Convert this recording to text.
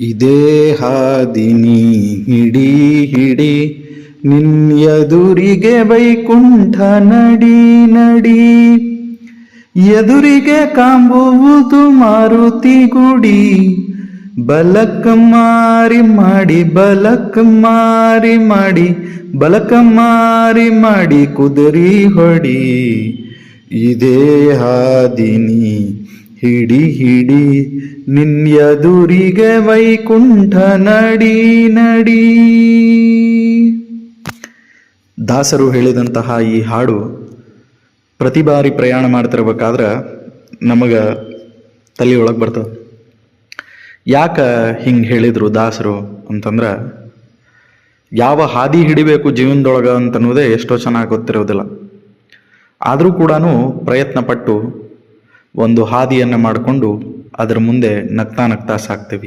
ಇದೇ ಹಾದಿನಿ ಹಿಡಿ ಹಿಡಿ ನಿನ್ಯದುರಿಗೆ ವೈಕುಂಠ ನಡಿ ನಡಿ. ಎದುರಿಗೆ ಕಾಂಬುವುದು ಮಾರುತಿ ಗುಡಿ, ಬಲಕ ಮಾರಿ ಮಾಡಿ, ಬಲಕ ಮಾರಿ ಮಾಡಿ, ಬಲಕ ಮಾರಿ ಮಾಡಿ ಕುದುರಿ ಹೊಡಿ. ಇದೇ ಹಾದಿನಿ ಹಿಡಿ ಹಿಡಿ ನಿನ್ಯದುರಿಗೆ ವೈಕುಂಠ ನಡಿ ನಡಿ. ದಾಸರು ಹೇಳಿದಂತಹ ಈ ಹಾಡು ಪ್ರತಿ ಬಾರಿ ಪ್ರಯಾಣ ಮಾಡ್ತಿರ್ಬೇಕಾದ್ರೆ ನಮಗೆ ತಲೆಯೊಳಗೆ ಬರ್ತದೆ. ಯಾಕೆ ಹಿಂಗೆ ಹೇಳಿದರು ದಾಸರು ಅಂತಂದ್ರೆ, ಯಾವ ಹಾದಿ ಹಿಡಿಬೇಕು ಜೀವನದೊಳಗೆ ಅಂತನ್ನೋದೇ ಎಷ್ಟೋ ಚೆನ್ನಾಗಿ ಗೊತ್ತಿರೋದಿಲ್ಲ. ಆದರೂ ಕೂಡ ಪ್ರಯತ್ನ ಪಟ್ಟು ಒಂದು ಹಾದಿಯನ್ನು ಮಾಡಿಕೊಂಡು ಅದರ ಮುಂದೆ ನಗ್ತಾ ನಗ್ತಾ ಸಾಕ್ತೀವಿ.